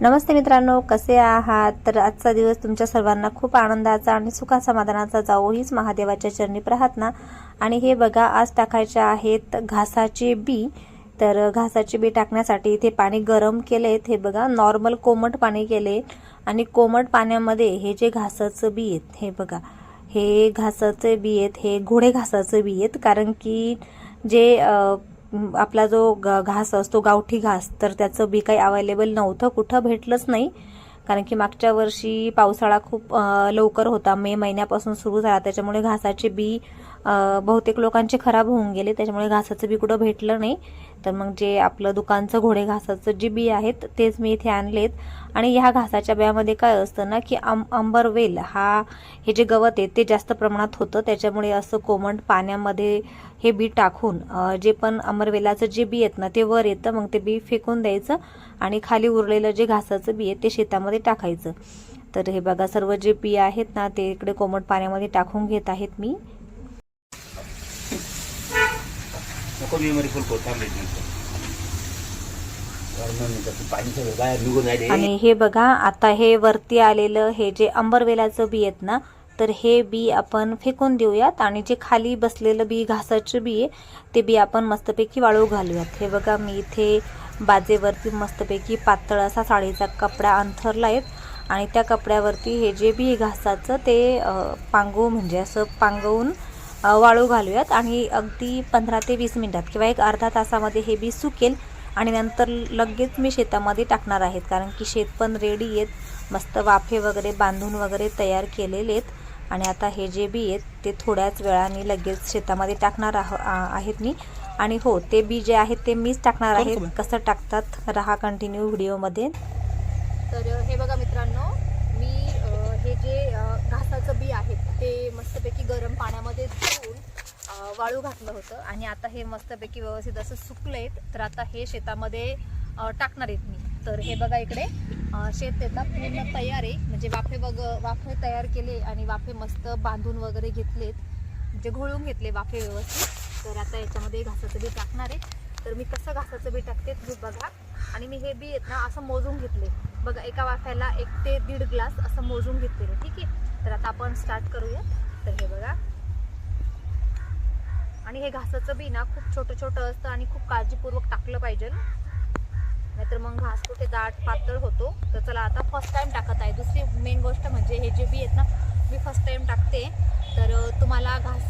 नमस्ते मित्रांनो कसे आहात? तर आजचा दिवस तुमच्या सर्वांना खूप आनंदाचा आणि सुखा समाधानाचा जावो हीच महादेवाच्या चरणी प्रार्थना. आणि हे बघा आज टाकायचे आहेत घासाचे बी. तर घासाचे बी टाकण्यासाठी इथे पाणी गरम केले हे बघा नॉर्मल कोमट पाणी केले. आणि कोमट पाण्यामध्ये हे जे घासाचं बी आहेत हे बघा हे घासाचे बी आहेत हे घोडे घासाचे बी आहेत. कारण की जे आपला जो ग घास असतो गावठी घास तर त्याचं बी काही अवेलेबल नव्हतं कुठं भेटलंच नाही. कारण की मागच्या वर्षी पावसाळा खूप लवकर होता. मे महिन्यापासून सुरू झाला. त्याच्यामुळे घासाचे बी बहुतेक लोकांचे खराब होऊन गेले. त्याच्यामुळे घासाचं बी कुठं भेटलं नाही. तर मग जे आपलं दुकानचं घोडे घासाचं जे बी आहेत तेच मी इथे आणलेत. आणि ह्या घासाच्या बियामध्ये काय असतं ना की आं अंबरवेल हा हे जे गवत आहे ते जास्त प्रमाणात होतं. त्याच्यामुळे असं कोमट पाण्यामध्ये हे बी टाकून जे पण अंबरवेलाचं जे बी आहेत ना ते वर येतं मग ते बी फेकून द्यायचं आणि खाली उरलेलं जे घासाचं बी आहे ते शेतामध्ये टाकायचं. तर हे बघा सर्व जे बी आहेत ना ते इकडे कोमट पाण्यामध्ये टाकून घेत आहेत मी नको मेमरी फुल को थांबले नंतर कारण त्याचं पाणी सगळं बाहेर निघून राहिले आणि हे बघा आता हे वरती आलेलं हे जे अंबरवेलाचं बी आहेत ना तर हे बी आपण फेकून देऊयात आणि जे खाली बसलेलं बी घासाचं बी आहे ते बी आपण मस्तपैकी वाळू घालूयात. हे बघा मी इथे बाजेवरती मस्तपैकी पातळ असा साडीचा कपडा अंथरला आहे आणि त्या कपड्यावरती हे जे बी घासाचं ते पांगू म्हणजे असं पांगवून वाळू घालूयात आणि अगदी पंधरा ते वीस मिनिटात किंवा एक अर्धा तासामध्ये हे बी सुकेल. आणि नंतर लगेच मी शेतामध्ये टाकणार आहेत कारण की शेत पण रेडी आहेत. मस्त वाफे वगैरे बांधून वगैरे तयार केलेले आहेत आणि आता हे जे बी आहेत ते थोड्याच वेळाने लगेच शेतामध्ये टाकणार आहो आहेत मी. आणि हो ते बी जे आहेत ते मीच टाकणार आहे कसं टाकतात राहा कंटिन्यू व्हिडिओमध्ये तर हे बघा मित्रांनो मी हे जे घासाचं बी आहे ते मस्तपैकी गरम पाण्यामध्ये वाळू घातलं होतं आणि आता हे मस्तपैकी व्यवस्थित असं सुकलं तर आता हे शेतामध्ये टाकणार आहेत मी. तर हे बघा इकडे शेत येतं पूर्ण तयार आहे. म्हणजे वाफे बघ वाफे तयार केले आणि वाफे मस्त बांधून वगैरे घेतलेत. म्हणजे घोळून घेतले वाफे व्यवस्थित. तर आता याच्यामध्ये घासाचं बी टाकणार आहे. तर मी कसं घासाचं बी टाकते तुम्ही बघा. आणि मी हे बी आहेत ना असं मोजून घेतले. बघा एका वाफ्याला एक ते दीड ग्लास असं मोजून घेतलेलं. ठीक आहे? तर आता आपण स्टार्ट करूया तर हे बघा. आणि हे घासाचं बी ना खूप छोटं छोटं असतं आणि खूप काळजीपूर्वक टाकलं पाहिजे. नाहीतर मग घास कुठे दाट पातळ होतो. तर चला आता फर्स्ट टाईम टाकत आहे. दुसरी मेन गोष्ट म्हणजे हे जे बी आहेत ना मी फर्स्ट टाईम टाकते. तर तुम्हाला घास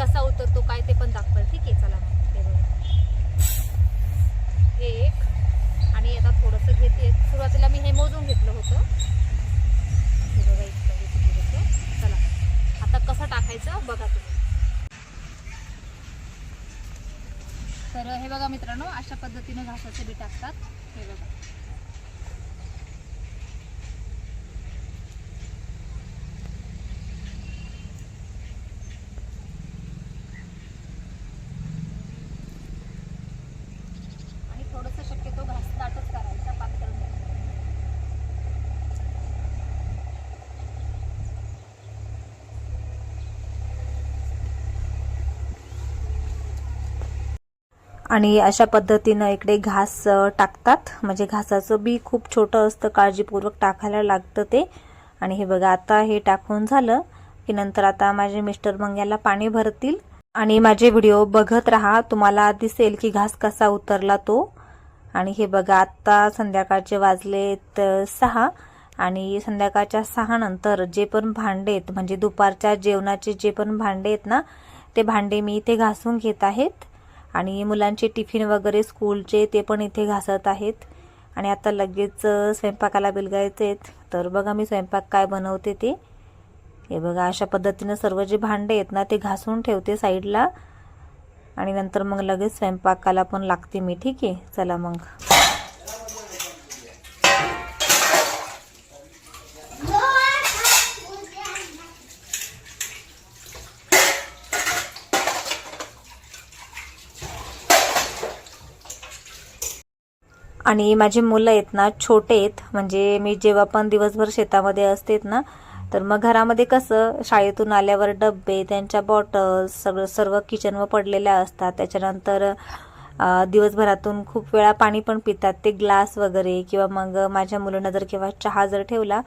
कसा उतरतो काय ते पण दाखवाल. ठीक आहे चला. हे बघा. एक. आणि आता थोडंसं घेते. सुरुवातीला मी हे मोजून घेतलं होतं. बघा इतकं चला. आता कसं टाकायचं बघा तुम्ही. तर हे बघा मित्रांनो अशा पद्धतीनं घासाचे बी टाकतात हे बघा आणि थोडंसं शक्यतो घास दाटच करायचा पातळ नाही. आणि अशा पद्धतीनं इकडे घास टाकतात. म्हणजे घासाचं बी खूप छोटं असतं काळजीपूर्वक टाकायला लागतं ते. आणि हे बघा आता हे टाकून झालं की नंतर आता माझे मिस्टर मग याला पाणी भरतील. आणि माझे व्हिडिओ बघत राहा तुम्हाला दिसेल की घास कसा उतरला तो. आणि हे बघा आत्ता संध्याकाळचे वाजलेत सहा. आणि संध्याकाळच्या सहा नंतर जे पण भांडे आहेत म्हणजे दुपारच्या जेवणाचे जे पण भांडे आहेत ना ते भांडे मी इथे घासून घेत आहेत. आणि मुलांचे टिफिन वगैरे स्कूलचे ते पण इथे घासत आहेत. आणि आता लगेच स्वयंपाकाला बिलगायचे आहेत. तर बघा मी स्वयंपाक काय बनवते ते. हे बघा अशा पद्धतीनं सर्व जे भांडे आहेत ना ते घासून ठेवते साईडला. आणि नंतर मग लगेच स्वयंपाकाला पण लागते मी ठीक आहे? चला मग. आणि माझी मुलं आहेत ना छोटे आहेत. म्हणजे मी जेव्हा पण दिवसभर शेतामध्ये असतेत ना तर मग घरामध्ये कसं शाळेतून आल्यावर डब्बे त्यांच्या बॉटल्स सगळं सर्व किचनवर पडलेल्या असतात. त्याच्यानंतर दिवसभरातून खूप वेळा पाणी पण पितात. ते ग्लास वगैरे किंवा मग माझ्या मुलांना जर किंवा चहा जर ठेवला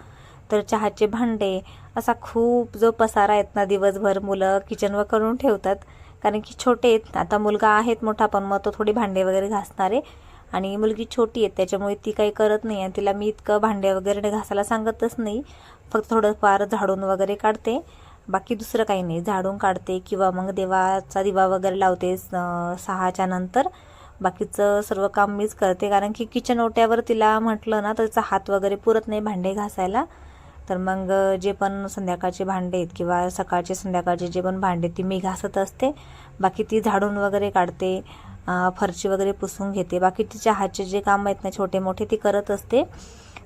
तर चहाचे भांडे असा खूप जो पसारा आहेत ना दिवसभर मुलं किचनवर करून ठेवतात. कारण की छोटे आहेत. आता मुलगा आहेत मोठा पण मग तो थोडी भांडे वगैरे घासणार. आहे आणि मुलगी छोटी आहे त्याच्यामुळे ती काही करत नाही आणि तिला मी इतकं भांडे वगैरे घासायला सांगतच नाही. फक्त थोडंफार झाडून वगैरे काढते. बाकी दुसरं काही नाही. झाडून काढते किंवा मग देवाचा दिवा वगैरे लावते सहाच्या नंतर. बाकीचं सर्व काम मीच करते. कारण की किचन ओट्यावर तिला म्हटलं ना तर तिचा हात वगैरे पुरत नाही भांडे घासायला. तर मग जे पण संध्याकाळचे भांडे आहेत किंवा सकाळचे संध्याकाळचे जे पण भांडे ती मी घासत असते. बाकी ती झाडून वगैरे काढते. फरशी वगैरे पुसून घेते. बाकी तिच्या हातचे जे काम आहेत ना छोटे मोठे ती करत असते.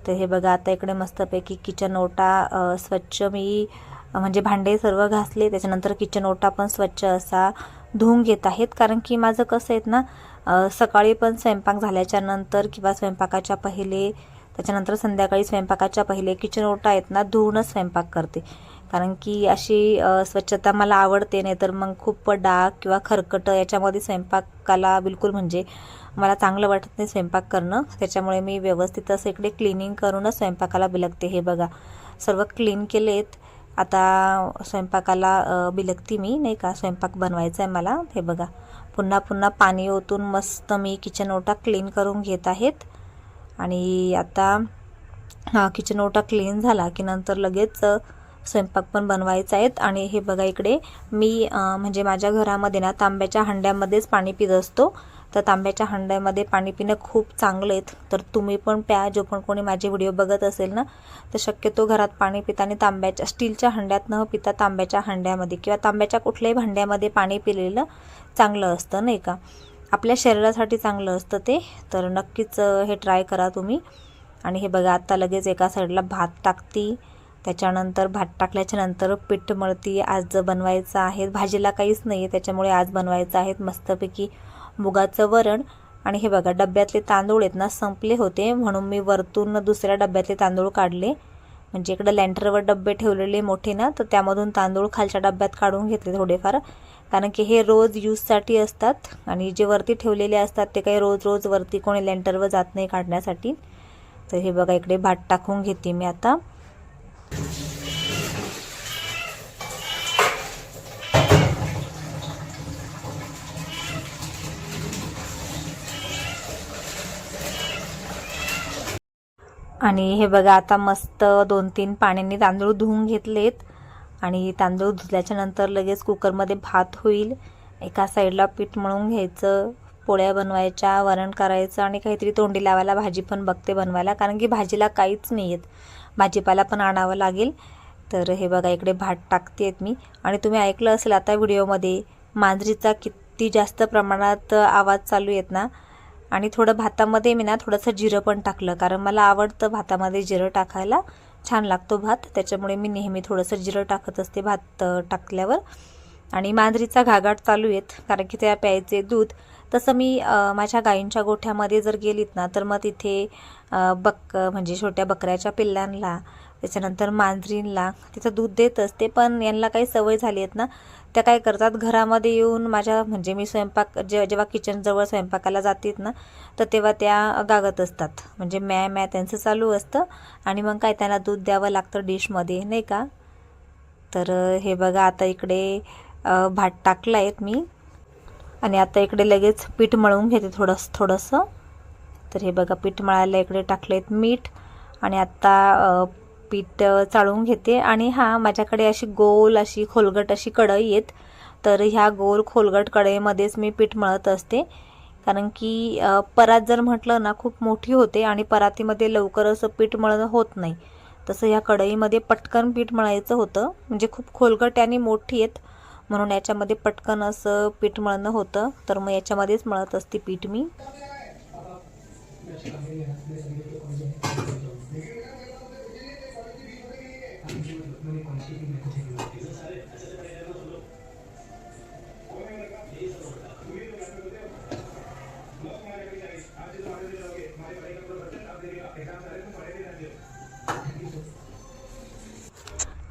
तर हे बघा आता इकडे मस्तपैकी किचन ओटा स्वच्छ मी म्हणजे भांडे सर्व घासले. त्याच्यानंतर किचन ओटा पण स्वच्छ असा धुवून घेत आहेत. कारण की माझं कसं आहेत ना सकाळी पण स्वयंपाक झाल्याच्यानंतर किंवा स्वयंपाकाच्या पहिले त्याच्यानंतर संध्याकाळी स्वयंपाकाच्या पहिले किचन ओटा आहेत ना धुवूनच स्वयंपाक करते. कारण की अशी स्वच्छता मला आवडते नाही तर मग खूप डाग किंवा खरकट याच्यामध्ये स्वयंपाकाला बिलकुल म्हणजे मला चांगलं वाटत नाही स्वयंपाक करणं. त्याच्यामुळे मी व्यवस्थित असं इकडे क्लिनिंग करूनच स्वयंपाकाला बिलगते. हे बघा सर्व क्लीन केलेत. आता स्वयंपाकाला बिलगती मी नाही का? स्वयंपाक बनवायचा आहे मला. हे बघा पुन्हा पुन्हा पाणी ओतून मस्त मी किचन ओटा क्लीन करून घेत आहेत. आणि आता किचन ओटा क्लीन झाला की नंतर लगेच स्वयंपाक पण बनवायचा आहेत. आणि हे बघा इकडे मी म्हणजे माझ्या घरामध्ये ना तांब्याच्या हंड्यामध्येच पाणी पित असतो. तर तांब्याच्या हंड्यामध्ये पाणी पिणं खूप चांगलं आहेत. तर तुम्ही पण प्या जो पण कोणी माझे व्हिडिओ बघत असेल ना तर शक्यतो घरात पाणी पिताने तांब्याच्या स्टीलच्या हंड्यात न पिता तांब्याच्या हंड्यामध्ये किंवा तांब्याच्या कुठल्याही भांड्यामध्ये पाणी पिलेलं चांगलं असतं नाही का? आपल्या शरीरासाठी चांगलं असतं ते. तर नक्कीच हे ट्राय करा तुम्ही. आणि हे बघा आत्ता लगेच एका साईडला भात टाकती. त्याच्यानंतर भात टाकल्याच्या नंतर पीठ मळती आज बनवायचं आहे. भाजीला काहीच नाही आहे त्याच्यामुळे आज बनवायचं आहेत मस्तपैकी मुगाचं वरण. आणि हे बघा डब्यातले तांदूळ आहेत ना संपले होते. म्हणून मी वरतून दुसऱ्या डब्यातले तांदूळ काढले. म्हणजे इकडं लँटरवर डब्बे ठेवलेले मोठे ना तर त्यामधून तांदूळ खालच्या डब्यात काढून घेतले थोडेफार. कारण की हे रोज यूजसाठी असतात. आणि जे वरती ठेवलेले असतात ते काही रोज रोज वरती कोणी लँटरवर जात नाही काढण्यासाठी. तर हे बघा इकडे भात टाकून घेते मी आता. आणि हे बघा आता मस्त दोन तीन पाण्याने तांदूळ धुवून घेतलेत. आणि तांदूळ धुतल्याच्या नंतर लगेच कुकरमध्ये भात होईल. एका साईडला पीठ मळून घ्यायचं पोळ्या बनवायच्या वरण करायचं आणि काहीतरी तोंडी लावायला भाजी पण बघते बनवायला कारण की भाजीला काहीच नाही आहेत भाजीपाला पण आणावं लागेल. तर हे बघा इकडे भात टाकते आहेत मी. आणि तुम्ही ऐकलं असेल आता व्हिडिओमध्ये मांजरीचा किती जास्त प्रमाणात आवाज चालू आहेत ना. आणि थोडं भातामध्ये मी ना थोडंसं जिरं पण टाकलं कारण मला आवडतं भातामध्ये जिरं टाकायला. छान लागतो भात त्याच्यामुळे मी नेहमी थोडंसं जिरं टाकत असते भात टाकल्यावर. आणि मांजरीचा घागाट चालू आहेत कारण की त्या प्यायचे दूध. तसं मी माझ्या गायींच्या गोठ्यामध्ये जर गेलीत ना तर मग तिथे बक म्हणजे छोट्या बकऱ्याच्या पिल्लांना त्याच्यानंतर मांजरींना तिथं दूध देत असते. पण यांना काही सवय झाली आहेत ना त्या काय करतात घरामध्ये येऊन माझ्या म्हणजे मी स्वयंपाक जे जेव्हा किचनजवळ स्वयंपाकाला जातात ना तर तेव्हा त्या गागत असतात. म्हणजे मॅ मॅ त्यांचं चालू असतं आणि मग काय त्यांना दूध द्यावं लागतं डिशमध्ये नाही का? तर हे बघा आता इकडे भात टाकला आहेत मी. आणि आता इकडे लगेच पीठ मळून घेते थोडंसं थोडंसं. तर हे बघा पीठ मळायला इकडे टाकले आहेत मीठ. आणि आता पीठ चाळून घेते. आणि हां माझ्याकडे अशी गोल अशी खोलगट अशी कढई आहेत. तर ह्या गोल खोलगट कढईमध्येच मी पीठ मळत असते. कारण की परात जर म्हटलं ना खूप मोठी होते आणि परातीमध्ये लवकर असं पीठ मळणं होत नाही. तसं ह्या कढईमध्ये पटकन पीठ मळायचं होतं. म्हणजे खूप खोलगट आणि मोठी आहेत. म्हणून याच्यामध्ये पटकन असं पीठ मळणं होतं. तर मग याच्यामध्येच मळत असते पीठ मी.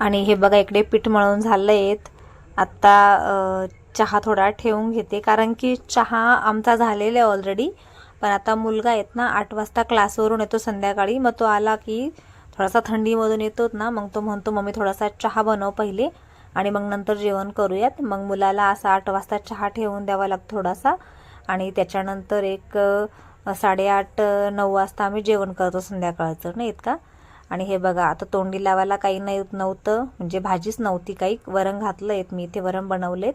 आणि हे बघा इकडे पीठ मळून झालं आहेत आत्ता चहा थोडा ठेवून घेते. कारण की चहा आमचा झालेला आहे ऑलरेडी पण आता मुलगा आहेत ना आठ वाजता क्लासवरून येतो संध्याकाळी. मग तो आला की थोडासा थंडीमधून येतोच ना मग तो म्हणतो मम्मी थोडासा चहा बनव पहिले आणि मग नंतर जेवण करूयात. मग मुलाला असा आठ वाजता चहा ठेवून द्यावा लागतो थोडासा. आणि त्याच्यानंतर एक साडेआठ नऊ वाजता आम्ही जेवण करतो संध्याकाळचं. नाही इतका आणि हे बघा आता तोंडी लावायला काही नाही नव्हतं. म्हणजे भाजीच नव्हती काही. वरण घातलं आहेत मी इथे वरण बनवलेत.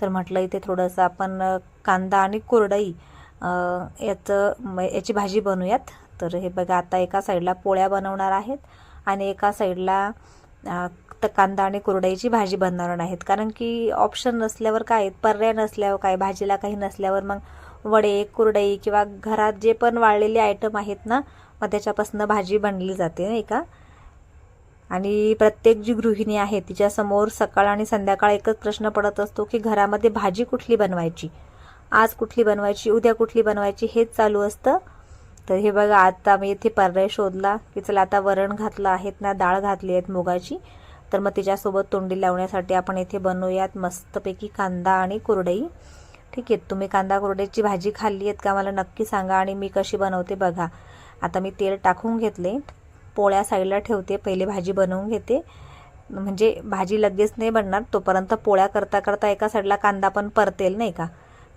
तर म्हटलं इथे थोडंसं आपण कांदा आणि कोरडई याचं म- याची भाजी बनवूयात. तर हे बघा आता एका साईडला पोळ्या बनवणार आहेत आणि एका साईडला तर कांदा आणि कुरडईची भाजी बनणार आहेत. कारण की ऑप्शन नसल्यावर काय? पर्याय नसल्यावर काय? भाजीला काही नसल्यावर मग वडे कुरडई किंवा घरात जे पण वाळलेले आयटम आहेत ना मग त्याच्यापासून भाजी बनली जाते नाही का? आणि प्रत्येक जी गृहिणी आहे तिच्यासमोर सकाळ आणि संध्याकाळ एकच प्रश्न पडत असतो की घरामध्ये भाजी कुठली बनवायची? आज कुठली बनवायची? उद्या कुठली बनवायची? हेच चालू असतं. तर हे बघा आता मी इथे पर्याय शोधला की चला आता वरण घातलं आहेत ना डाळ घातली आहेत मुगाची तर मग तिच्यासोबत तोंडी लावण्यासाठी आपण इथे बनवूयात मस्तपैकी कांदा आणि कुरडई. ठीक आहे तुम्ही कांदा कुरडईची भाजी खाल्ली आहेत का? मला नक्की सांगा आणि मी कशी बनवते बघा. आता मी तेल टाकून घेतले. पोळ्या साईडला ठेवते. पहिले भाजी बनवून घेते. म्हणजे भाजी लगेच नाही बनणार. तोपर्यंत पोळ्या करता करता एका साईडला कांदा पण परतेल नाही का?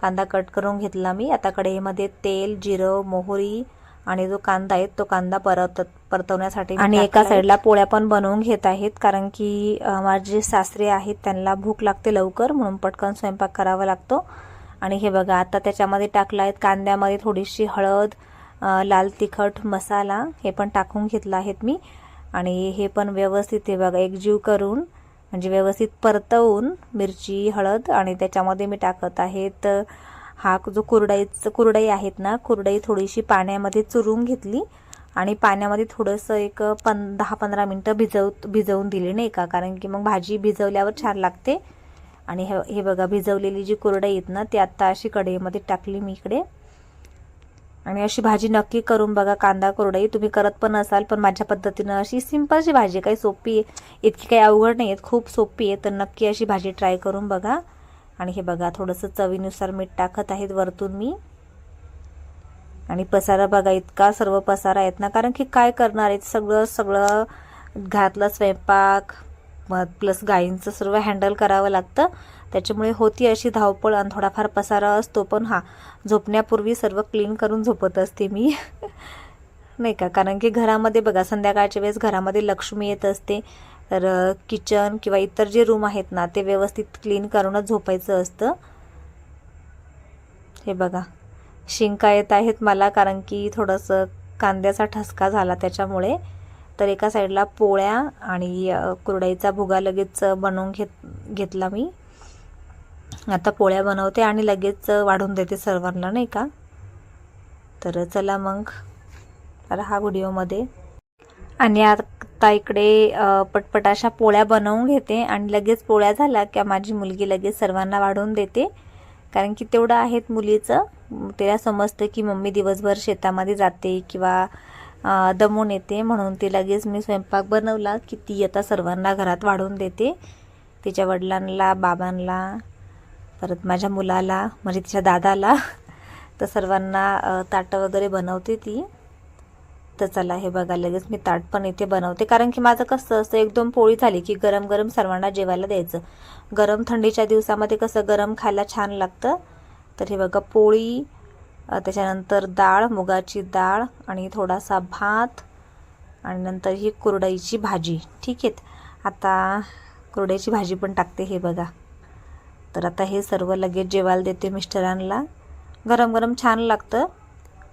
कांदा कट करून घेतला मी. आता कढईमध्ये तेल जिरं मोहरी आणि जो कांदा आहे तो कांदा परत परतवण्यासाठी आणि एका साईडला पोळ्या पण बनवून घेत आहेत. कारण की माझे सासरे आहेत त्यांना भूक लागते लवकर. म्हणून पटकन स्वयंपाक करावा लागतो. आणि हे बघा आता त्याच्यामध्ये टाकलं आहेत कांद्यामध्ये थोडीशी हळद लाल तिखट मसाला हे पण टाकून घेतलं आहेत मी. आणि हे पण व्यवस्थित हे बघा एकजीव करून म्हणजे व्यवस्थित परतवून मिरची हळद आणि त्याच्यामध्ये मी टाकत आहेत. हा जो कुरडाईच कुरडई आहेत ना कुरडई थोडीशी पाण्यामध्ये चुरून घेतली आणि पाण्यामध्ये थोडंसं एक पं दहा पंधरा मिनटं भिजव भिजवून दिली नाही का? कारण की मग भाजी भिजवल्यावर छान लागते. आणि हे हे बघा भिजवलेली जी कुरडई आहेत ना ती आत्ता अशी कढईमध्ये टाकली मी इकडे. आणि अशी भाजी नक्की करून बघा कांदा कोरडाई. तुम्ही करत पण असाल पण माझ्या पद्धतीनं अशी सिंपलची भाजी काही सोपी आहे. इतकी काही अवघड नाही आहेत. खूप सोपी आहे. तर नक्की अशी भाजी ट्राय करून बघा. आणि हे बघा थोडंसं चवीनुसार मीठ टाकत आहेत वरतून मी. आणि पसारा बघा इतका सर्व पसारा आहेत ना. कारण की काय करणार आहेत? सगळं सगळं घातलं स्वयंपाक. मग प्लस गाईंचं सर्व हँडल करावं लागतं. त्याच्यामुळे होती अशी धावपळ आणि थोडाफार पसारा असतो पण हा झोपण्यापूर्वी सर्व क्लीन करून झोपत असते मी. नाही का? कारण की घरामध्ये बघा संध्याकाळच्या वेळेस घरामध्ये लक्ष्मी येत असते. तर किचन किंवा इतर जे रूम आहेत ना ते व्यवस्थित क्लीन करूनच झोपायचं असतं. हे बघा. शिंका येत आहेत मला कारण की थोडंसं कांद्याचा ठसका झाला त्याच्यामुळे. तर एका साईडला पोळ्या आणि कुरडाईचा कुरडईचा भुगा लगेच बनवून घेत घेतला मी. आता पोळ्या बनवते आणि लगेच वाढून देते सर्वांना नाही का? तर चला मग हा व्हिडिओमध्ये आणि आता इकडे पटपटाशा पटपट अशा पोळ्या बनवून घेते आणि लगेच पोळ्या झाल्या की माझी मुलगी लगेच सर्वांना वाढून देते. कारण की तेवढं आहेत मुलीचं. तिला समजतं की मम्मी दिवसभर शेतामध्ये जाते किंवा दमून येते म्हणून ती लगेच मी स्वयंपाक बनवला की ती आता सर्वांना घरात वाढून देते. तिच्या वडिलांना बाबांना परत माझ्या मुलाला म्हणजे तिच्या दादाला तर सर्वांना ताटं वगैरे बनवते ती. तर चला हे बघा लगेच मी ताट पण इथे बनवते. कारण की माझं कसं असतं एकदम पोळी झाली की गरम गरम सर्वांना जेवायला द्यायचं. गरम थंडीच्या दिवसामध्ये कसं गरम खायला छान लागतं. तर हे बघा पोळी त्याच्यानंतर डाळ मुगाची डाळ आणि थोडासा भात आणि नंतर ही कुरडईची भाजी. ठीक आहे? आता कुरडईची भाजी पण टाकते हे बघा. तर आता हे सर्व लगेच जेवायला देते मिस्टरांना. गरम गरम छान लागतं.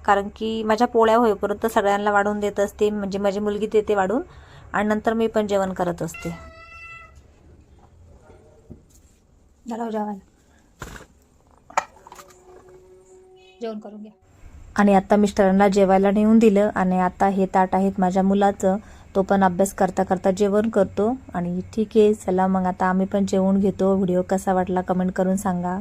कारण की माझ्या पोळ्या होईपर्यंत सगळ्यांना वाढून देत असते. म्हणजे माझी मुलगी देते वाढून. आणि नंतर मी पण जेवण करत असते. जेवायला. जेवण करून घ्या. आणि आता मिस्टरांना जेवायला नेऊन दिलं. आणि आता हे ताट आहेत माझ्या मुलाचं. तो पण अभ्यास करता करता जेवण करतो. आणि ठीक आहे चला मग आता आम्ही पण जेवून घेतो. व्हिडिओ कसा वाटला कमेंट करून सांगा.